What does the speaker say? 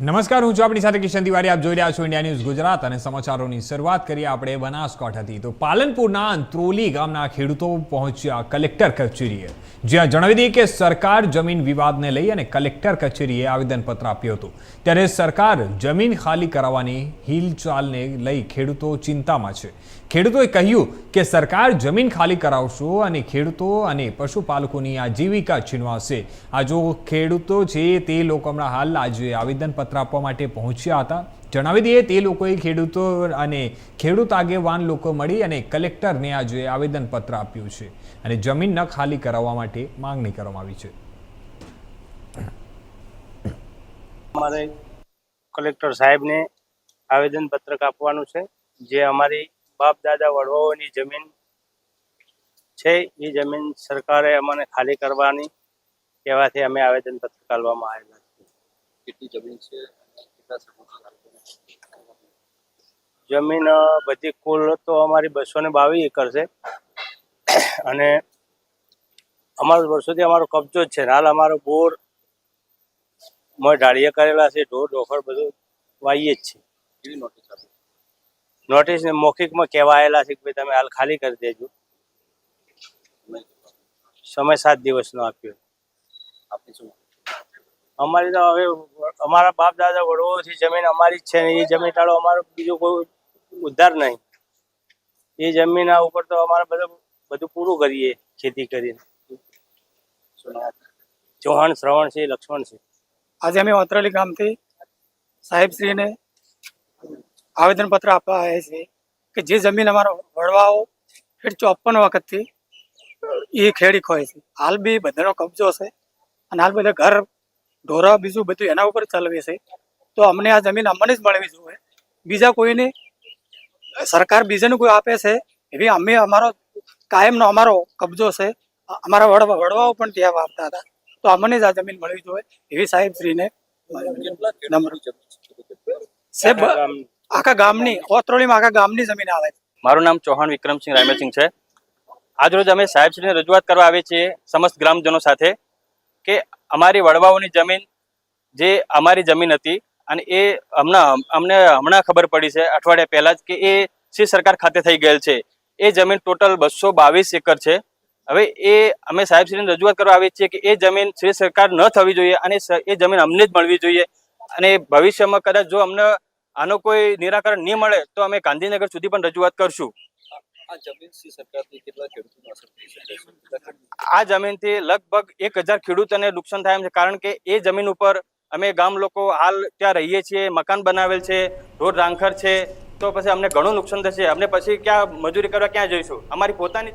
નમસ્કાર, હું છું આપણી સાથે કિશન તિવારી. આપ જોઈ રહ્યા છો ઇન્ડિયા ન્યૂઝ ગુજરાત અને સમાચારોની શરૂઆત કરીએ આપણે બનાસકાંઠાથી. તો પાલનપુરના અંત્રોલી ગામના ખેડૂતો પહોંચ્યા કલેક્ટર કચેરીએ. જ્યાં જણાવી દઈએ કે સરકાર જમીન વિવાદને લઈ અને કલેક્ટર કચેરીએ આવેદનપત્ર આપ્યું હતું. ત્યારે સરકાર જમીન ખાલી કરાવવાની હિલચાલને લઈ ખેડૂતો ચિંતામાં છે. ખેડૂતોએ કહ્યું કે સરકાર જમીન ખાલી કરાવશો અને ખેડૂતો અને પશુપાલકોની આજીવિકા છીનવાશે. આ જો ખેડૂતો છે તે લોકો હમણાં હાલ આજે આવેદનપત્ર આપવા માટે પહોંચ્યા હતા. જણાવી દઈએ, તે લોકોએ ખેડૂતો અને ખેડૂત આગેવાન લોકો મળી અને કલેક્ટરને આજે આવેદનપત્ર આપ્યું છે અને જમીન ન ખાલી કરાવવા માટે માંગણી કરવામાં આવી છે. અમારે કલેક્ટર સાહેબને આવેદન પત્રક આપવાનું છે. જે અમારી બાપ દાદા વડવાઓની જમીન છે, એ જમીન સરકારે અમને ખાલી કરવાની કહેવાથી અમે આવેદન પત્રક આપવામાં આવેલા છે. કેટલી જમીન છે જમીન બધી કુલ તો અમારી બસો ને બાવીસ એકર છે. અને અમારો વર્ષોથી અમારો કબજો જ છે. હાલ અમારો બોર મોય ઢાળીએ કરેલા છે ઢોર ઢોફર બધું વાઈએ જ છે નોટિસ ને મૌખિકમાં કહેવાયેલા છે કે ભાઈ તમે હાલ ખાલી કરી દેજો. સમય સાત દિવસનો આપ્યો. આપની શું? અમારી તો હવે અમારા બાપ દાદા વડવાઓથી જમીન અમારી જ છે ને એ જમીન ટાળો, અમારો બીજો કોઈ ઉદ્ધાર નહીં. એ જમીન ઉપર તો અમારે બધું બધું પૂરું કરીએ, ખેતી કરીને. ચૌહાણ શ્રવણ છે, લક્ષ્મણ છે. આજે અમે વંત્રલી ગામથી સાહેબશ્રીને આવેદનપત્ર આપવા આવ્યા છીએ કે જે જમીન અમારો વડવાઓ ફેર ચોપન વખતથી એ ખેડી ખોય છે. હાલ બી બધાનો કબજો છે અને હાલ બધા ઘર ઢોરા, બીજું બધું એના ઉપર ચલાવે છે તો અમને આ જમીન અમને જ મળવી જોઈએ. બીજા કોઈને સરકાર બીજાને કોઈ આપે છે, એવી અમે અમારો કાયમનો અમારો કબજો છે. અમારા વડવા, વડવાઓ પણ ત્યાં વાપતા હતા. તો અમને જ આ જમીન મળવી જોઈએ, એવી જમીન છે સાહેબ, આખા ગામની, ઓત્રોલીમાં આખા ગામની જમીન આવે મારું નામ ચૌહાણ વિક્રમસિંહ રાયમલસિંહ છે. આજરોજ અમે સાહેબશ્રીને રજૂઆત કરવા આવીએ છીએ સમસ્ત ગ્રામજનો સાથે. કે અમારી વડવાઓની જમીન જે અમારી જમીન હતી અને એ હમણાં અમને હમણાં ખબર પડી છે, અઠવાડિયા પહેલાં જ કે એ શ્રી સરકાર ખાતે થઈ ગયેલ છે. એ જમીન ટોટલ બસો બાવીસ એકર છે. હવે એ અમે સાહેબશ્રીને રજૂઆત કરવા આવીએ છીએ કે એ જમીન શ્રી સરકાર ન થવી જોઈએ અને એ જમીન અમને જ મળવી જોઈએ. અને ભવિષ્યમાં કદાચ જો અમને આનો કોઈ નિરાકરણ નહીં મળે તો અમે ગાંધીનગર સુધી પણ રજૂઆત કરશું. આ જમીનથી લગભગ એક હજાર ખેડૂતોને નુકસાન થાય છે. કારણ કે એ જમીન ઉપર અમે ગામ લોકો હાલ ત્યાં રહીએ છીએ, મકાન બનાવેલ છે, રોડ રાંખર છે. તો પછી અમને ઘણું નુકસાન થશે. અમને પછી ક્યાં મજૂરી કરવા ક્યાં જઈશું? અમારી પોતાની